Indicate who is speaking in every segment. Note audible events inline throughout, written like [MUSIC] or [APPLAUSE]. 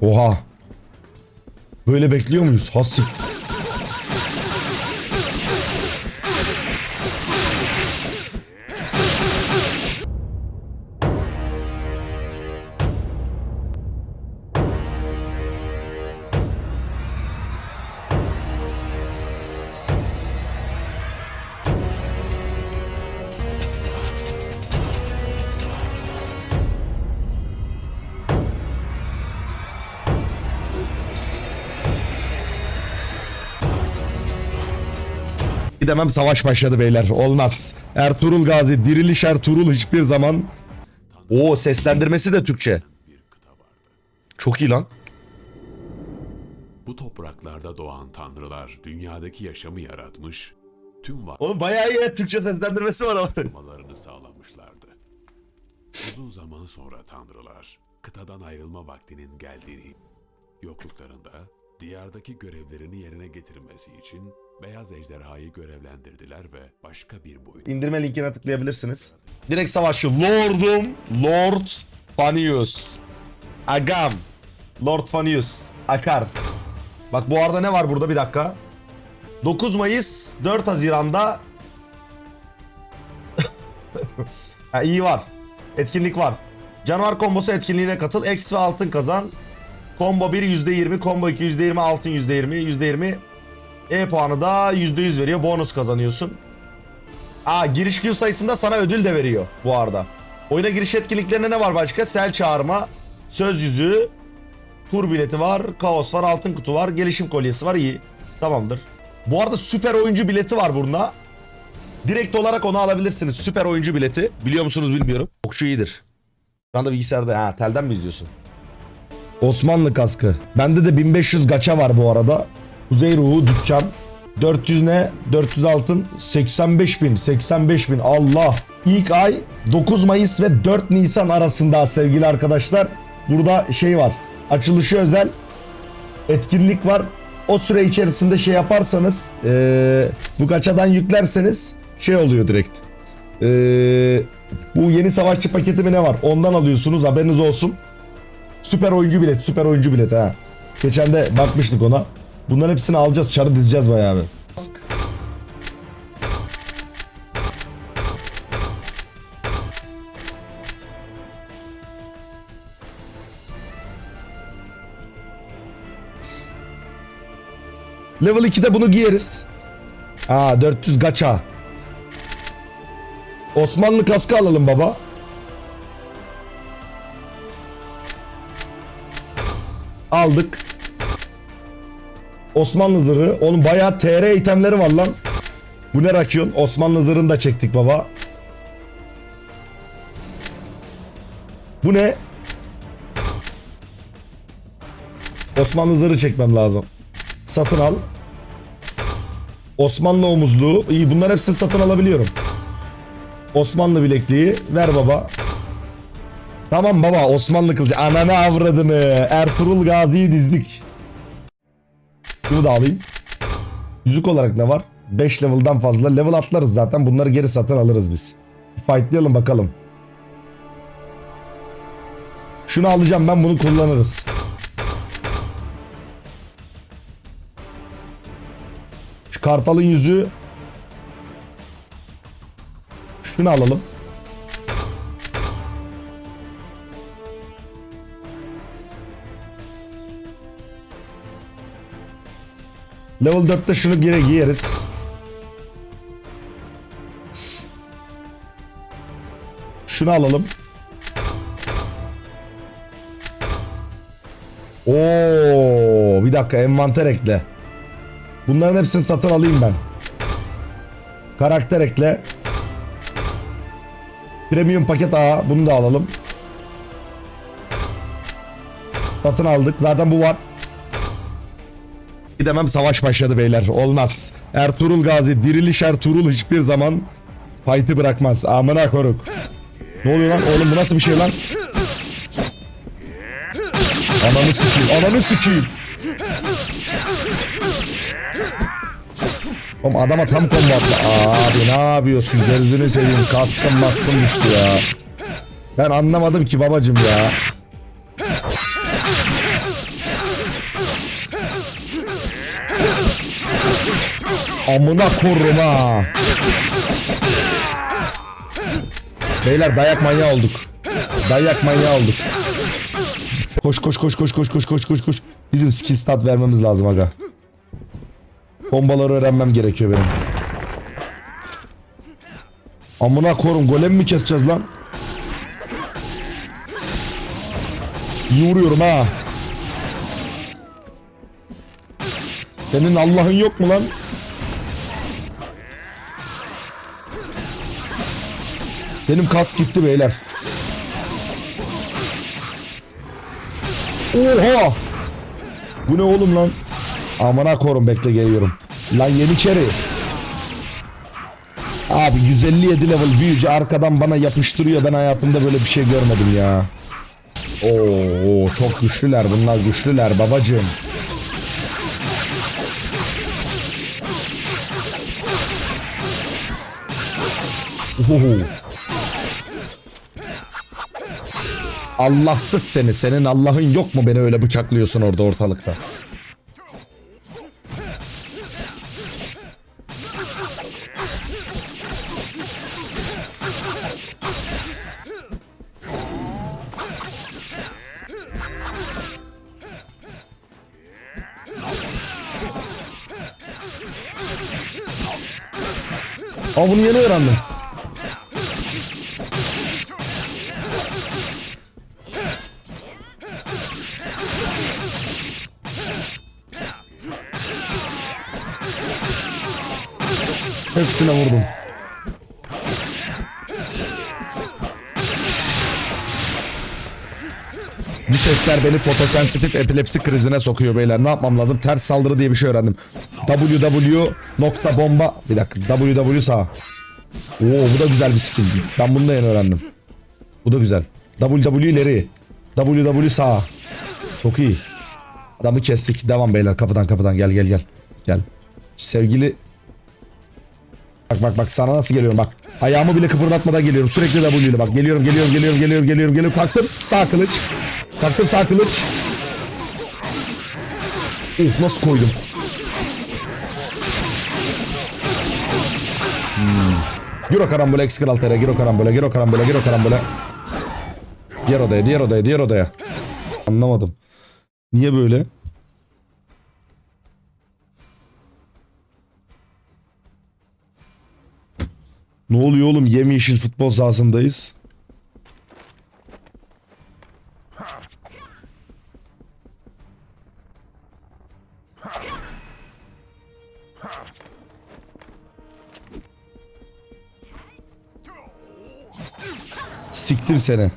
Speaker 1: Oha. Böyle bekliyor muyuz? Hasik. Gidemem savaş başladı beyler. Olmaz. Ertuğrul Gazi, Diriliş Ertuğrul hiçbir zaman... O seslendirmesi de Türkçe. Çok iyi lan.
Speaker 2: Bu topraklarda doğan tanrılar dünyadaki yaşamı yaratmış, tüm
Speaker 1: Oğlum bayağı iyi Türkçe seslendirmesi var ama.
Speaker 2: sağlamışlardı. Uzun zaman sonra tanrılar, kıtadan ayrılma vaktinin geldiğini, yokluklarında diyardaki görevlerini yerine getirmesi için beyaz ejderhayı görevlendirdiler ve başka bir boyut
Speaker 1: İndirme linkine tıklayabilirsiniz. Direkt savaşçı. Lordum. Lord Fanius. Agam. Lord Fanius. Akar. Bak bu arada ne var burada bir dakika. 9 Mayıs 4 Haziran'da [LAUGHS] ha, iyi var. Etkinlik var. Canavar kombosu etkinliğine katıl. X ve altın kazan. Combo 1 %20, combo 2 %20, altın %20, %20. E puanı da %100 veriyor. Bonus kazanıyorsun. Aa giriş gün sayısında sana ödül de veriyor bu arada. Oyuna giriş etkinliklerinde ne var başka? Sel çağırma, söz yüzüğü, tur bileti var, kaos var, altın kutu var, gelişim kolyesi var iyi. Tamamdır. Bu arada süper oyuncu bileti var bunda. Direkt olarak onu alabilirsiniz. Süper oyuncu bileti. Biliyor musunuz bilmiyorum. Okçu iyidir. Şu anda bilgisayarda. Ha telden mi izliyorsun? Osmanlı kaskı. Bende de 1500 gaça var bu arada. Kuzey ruhu dükkan. 400 ne? 400 altın. 85 bin. 85 bin. Allah. İlk ay 9 Mayıs ve 4 Nisan arasında sevgili arkadaşlar. Burada şey var. Açılışı özel etkinlik var. O süre içerisinde şey yaparsanız eee, bu gaçadan yüklerseniz şey oluyor direkt. Eee, bu yeni savaşçı paketi mi ne var? Ondan alıyorsunuz haberiniz olsun. Süper oyuncu bilet, süper oyuncu bilet ha. Geçen de bakmıştık ona. Bunların hepsini alacağız, çarı dizeceğiz bayağı bir. Level 2'de bunu giyeriz. Aa 400 gaça. Osmanlı kaskı alalım baba. Aldık. Osmanlı zırhı. Onun bayağı TR itemleri var lan. Bu ne rakyon? Osmanlı zırhını da çektik baba. Bu ne? Osmanlı zırhı çekmem lazım. Satın al. Osmanlı omuzluğu. İyi bunlar hepsini satın alabiliyorum. Osmanlı bilekliği. Ver baba. Tamam baba Osmanlı kılıcı. Ananı avradını. Ertuğrul Gazi'yi dizdik. Bunu da alayım. Yüzük olarak ne var? 5 level'dan fazla. Level atlarız zaten. Bunları geri satın alırız biz. Fightlayalım bakalım. Şunu alacağım ben bunu kullanırız. Şu kartalın yüzü. Şunu alalım. Level 4'te şunu geri giyeriz. Şunu alalım. Oo, bir dakika envanter ekle. Bunların hepsini satın alayım ben. Karakter ekle. Premium paket A bunu da alalım. Satın aldık. Zaten bu var. Gidemem savaş başladı beyler. Olmaz. Ertuğrul Gazi, Diriliş Ertuğrul hiçbir zaman fight'ı bırakmaz. Amına koruk. Ne oluyor lan? Oğlum bu nasıl bir şey lan? Ananı sikeyim. Ananı sikeyim. Oğlum adama tam combo attı. Abi ne yapıyorsun? Gözünü seveyim. Kaskım maskım düştü ya. Ben anlamadım ki babacım ya. Amına korum ha. Beyler dayak manyağı olduk. Dayak manyağı olduk. Koş koş koş koş koş koş koş koş koş. Bizim skill stat vermemiz lazım aga. Bombaları öğrenmem gerekiyor benim. Amına korum golem mi keseceğiz lan? İyi vuruyorum ha. Senin Allah'ın yok mu lan? Benim kas gitti beyler. Oha! Bu ne oğlum lan? Amına korum bekle geliyorum. Lan Yeniçeri. Abi 157 level büyücü arkadan bana yapıştırıyor. Ben hayatımda böyle bir şey görmedim ya. Oo çok güçlüler bunlar güçlüler babacığım. Uhuhu. Allahsız seni. Senin Allah'ın yok mu beni öyle bıçaklıyorsun orada ortalıkta? Aa bunu yeni öğrendim. Hepsine vurdum. Bu sesler beni fotosensitif epilepsi krizine sokuyor beyler. Ne yapmam lazım? Ters saldırı diye bir şey öğrendim. www nokta bomba bir dakika www sağ. Oo bu da güzel bir skill. Ben bunu da yeni öğrendim. Bu da güzel. ww ileri. ww sağ. Çok iyi. Adamı kestik. Devam beyler kapıdan kapıdan gel gel gel. Gel. Sevgili Bak bak bak sana nasıl geliyorum bak. Ayağımı bile kıpırdatmadan geliyorum. Sürekli W ile bak. Geliyorum geliyorum geliyorum geliyorum geliyorum geliyorum. Kalktım sağ kılıç. Kalktım sağ kılıç. Uf nasıl koydum. Hmm. Giro karambole X kral TR. Giro karambole giro karambole giro karambole. Diğer odaya diğer odaya diğer odaya. Anlamadım. Niye böyle? Ne oluyor oğlum? Yemyeşil futbol sahasındayız. Siktim seni.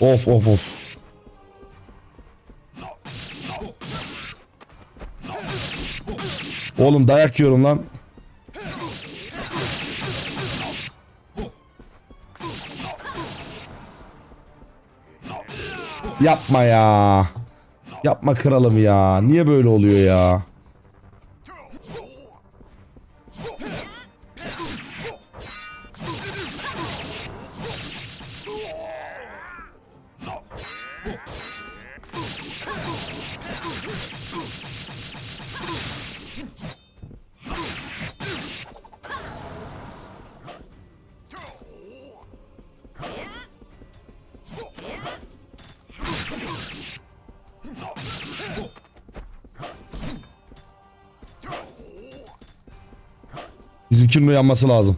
Speaker 1: Of of of. Oğlum dayak yiyorum lan. Yapma ya. Yapma kralım ya. Niye böyle oluyor ya? Bizimkinin uyanması lazım.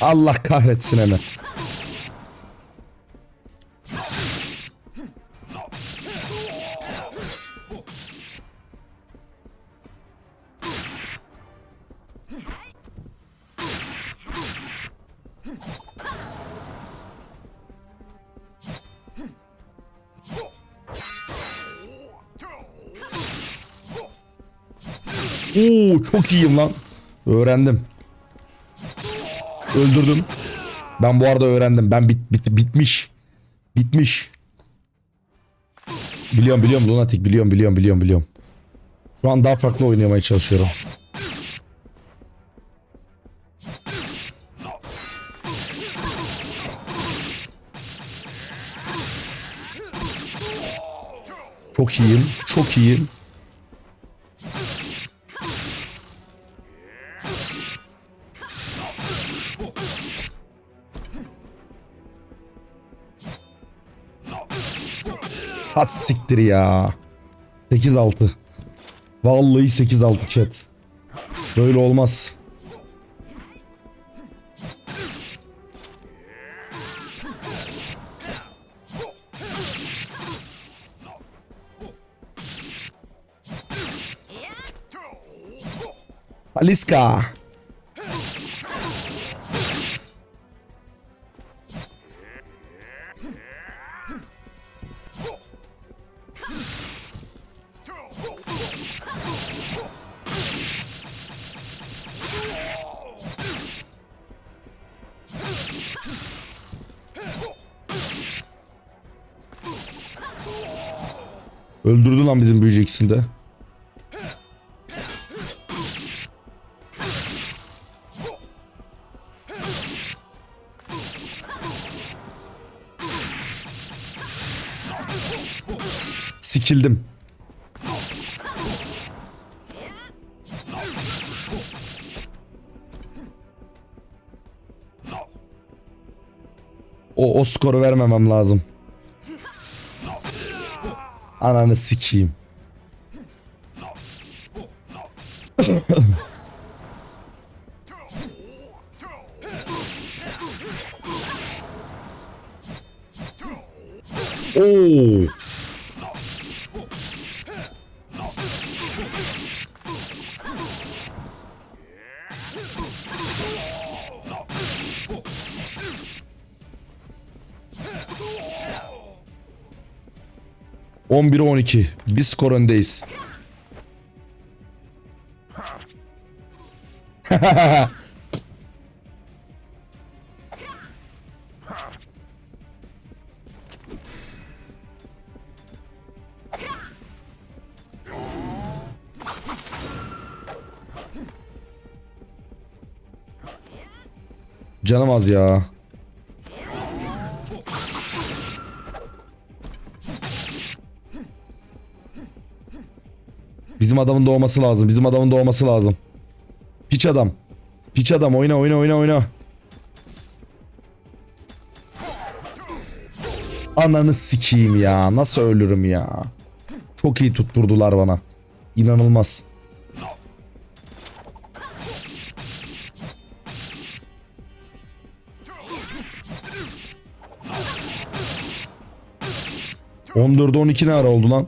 Speaker 1: Allah kahretsin hemen. Oo çok iyiyim lan. Öğrendim. Öldürdüm. Ben bu arada öğrendim. Ben bit, bit, bitmiş. Bitmiş. Biliyorum biliyorum Lunatic biliyorum biliyorum biliyorum biliyorum. Şu an daha farklı oynamaya çalışıyorum. Çok iyiyim. Çok iyiyim. Ha siktir ya. 8-6. Vallahi 8-6 chat. Böyle olmaz. Aliska. Lan bizim büyücü ikisini de. Sikildim. O, o skoru vermemem lazım. Ananı sikeyim. 11'e 12. Biz skor öndeyiz. [LAUGHS] Canım az ya. Bizim adamın doğması lazım. Bizim adamın doğması lazım. Piç adam. Piç adam oyna oyna oyna oyna. Ananı sikeyim ya. Nasıl ölürüm ya. Çok iyi tutturdular bana. İnanılmaz. On dörde on iki ne ara oldu lan?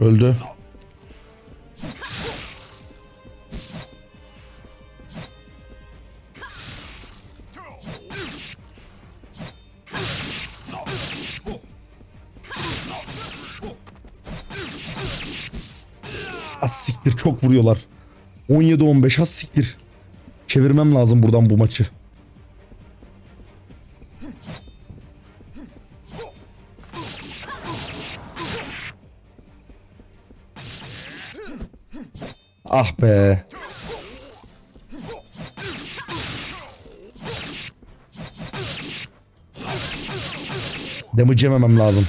Speaker 1: Öldü. Az siktir çok vuruyorlar. 17-15 az siktir. Çevirmem lazım buradan bu maçı. Ah be. Damage yememem lazım.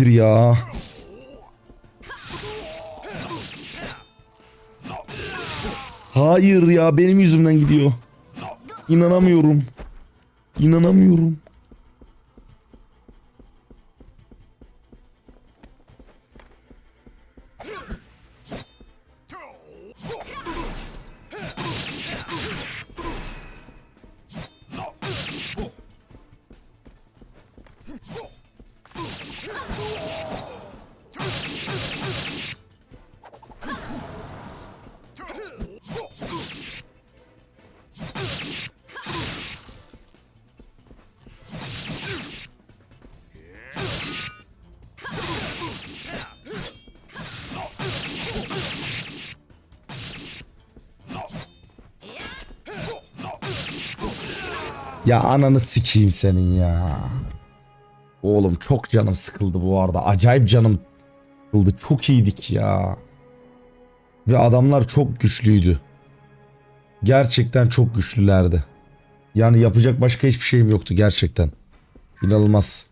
Speaker 1: Siktir ya. Hayır ya benim yüzümden gidiyor. İnanamıyorum. İnanamıyorum. Ya ananı sikeyim senin ya. Oğlum çok canım sıkıldı bu arada. Acayip canım sıkıldı. Çok iyiydik ya. Ve adamlar çok güçlüydü. Gerçekten çok güçlülerdi. Yani yapacak başka hiçbir şeyim yoktu gerçekten. İnanılmaz.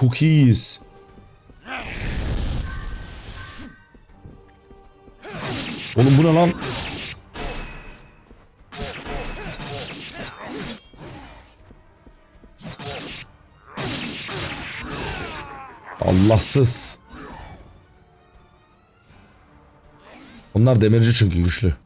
Speaker 1: Çok iyiyiz. Oğlum bu ne lan? Allahsız. Onlar demirci çünkü güçlü.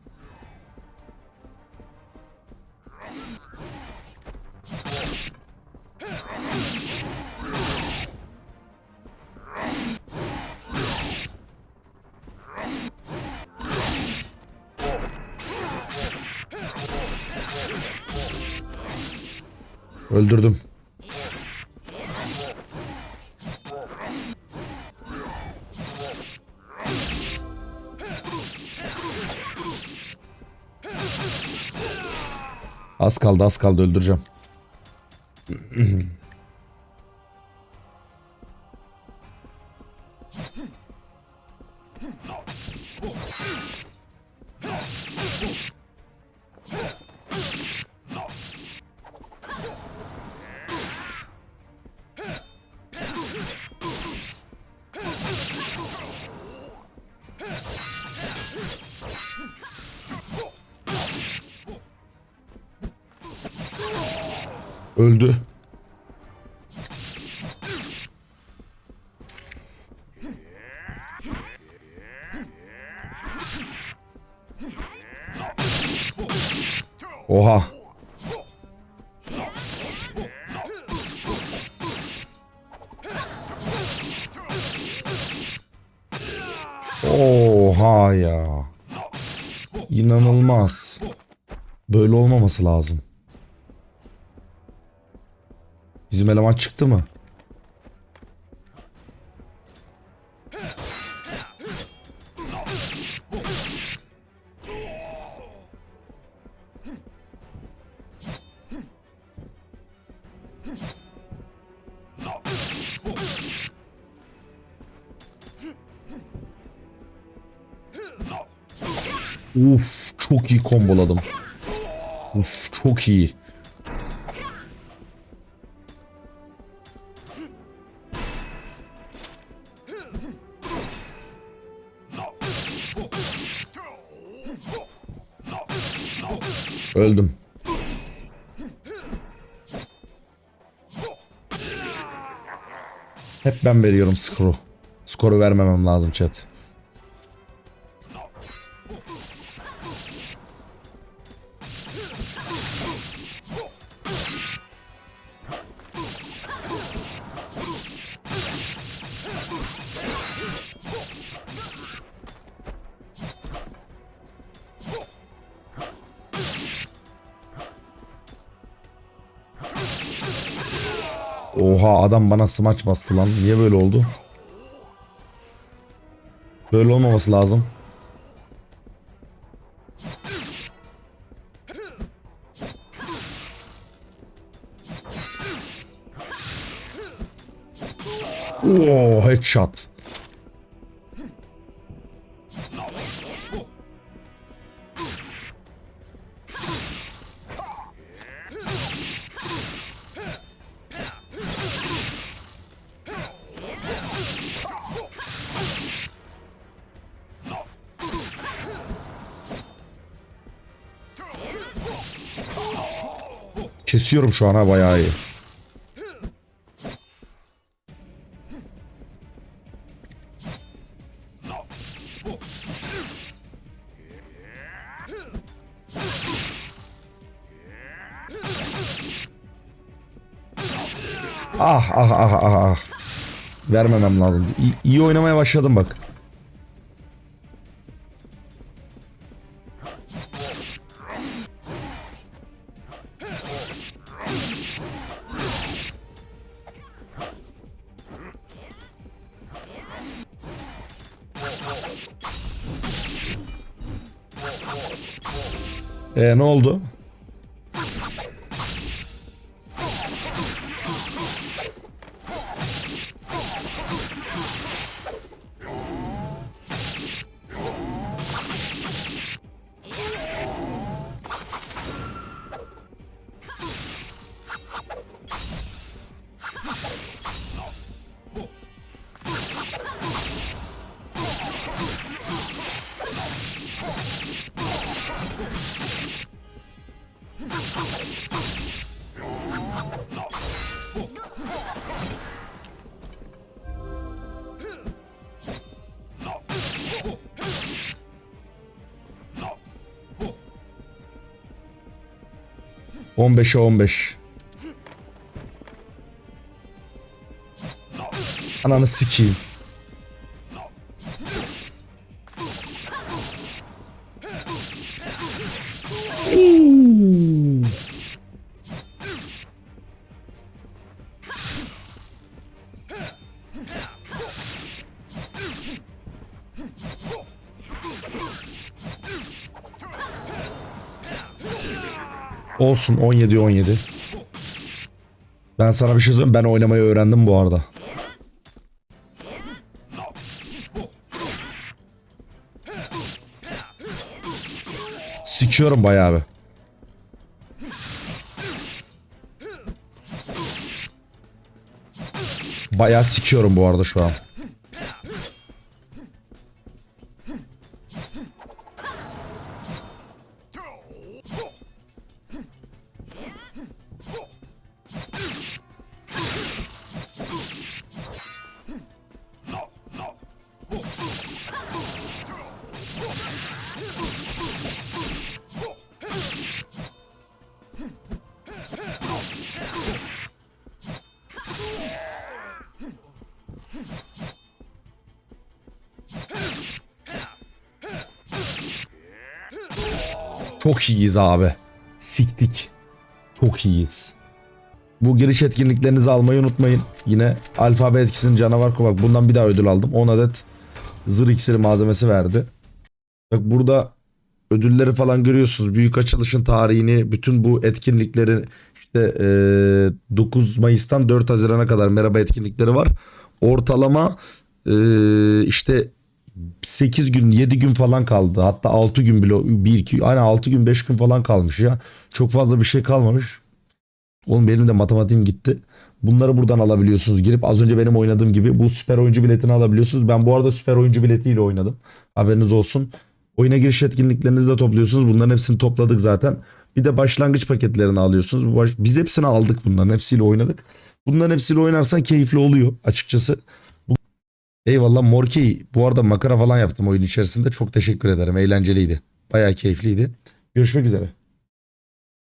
Speaker 1: Öldürdüm. Az kaldı az kaldı öldüreceğim. Öldü. Oha. Oha ya. İnanılmaz. Böyle olmaması lazım. Bizim eleman çıktı mı? Uf çok iyi komboladım. Uf çok iyi. Öldüm. Hep ben veriyorum skoru. Skoru vermemem lazım chat. Adam bana smaç bastı lan. Niye böyle oldu? Böyle olmaması lazım. Oo headshot. Kesiyorum şu an ha bayağı iyi. Ah ah ah ah ah. vermemem lazım. İyi, iyi oynamaya başladım bak. E ne oldu? On beşe on beş. Ananı sikeyim. Olsun 17 17. Ben sana bir şey söyleyeyim ben oynamayı öğrendim bu arada. Sikiyorum bayağı bir. Bayağı sikiyorum bu arada şu an. Çok iyiyiz abi. Siktik. Çok iyiyiz. Bu giriş etkinliklerinizi almayı unutmayın. Yine alfabe etkisinin canavar kovak. Bundan bir daha ödül aldım. 10 adet zır iksiri malzemesi verdi. Bak burada ödülleri falan görüyorsunuz. Büyük açılışın tarihini, bütün bu etkinlikleri işte eee, 9 Mayıs'tan 4 Haziran'a kadar merhaba etkinlikleri var. Ortalama eee, işte 8 gün 7 gün falan kaldı. Hatta 6 gün bile 1 2 hani 6 gün 5 gün falan kalmış ya. Çok fazla bir şey kalmamış. Oğlum benim de matematiğim gitti. Bunları buradan alabiliyorsunuz girip az önce benim oynadığım gibi bu süper oyuncu biletini alabiliyorsunuz. Ben bu arada süper oyuncu biletiyle oynadım. Haberiniz olsun. Oyuna giriş etkinliklerinizi de topluyorsunuz. Bunların hepsini topladık zaten. Bir de başlangıç paketlerini alıyorsunuz. Biz hepsini aldık bunların. Hepsiyle oynadık. Bunların hepsiyle oynarsan keyifli oluyor açıkçası. Eyvallah Morkey. Bu arada makara falan yaptım oyun içerisinde. Çok teşekkür ederim. Eğlenceliydi. Bayağı keyifliydi. Görüşmek üzere.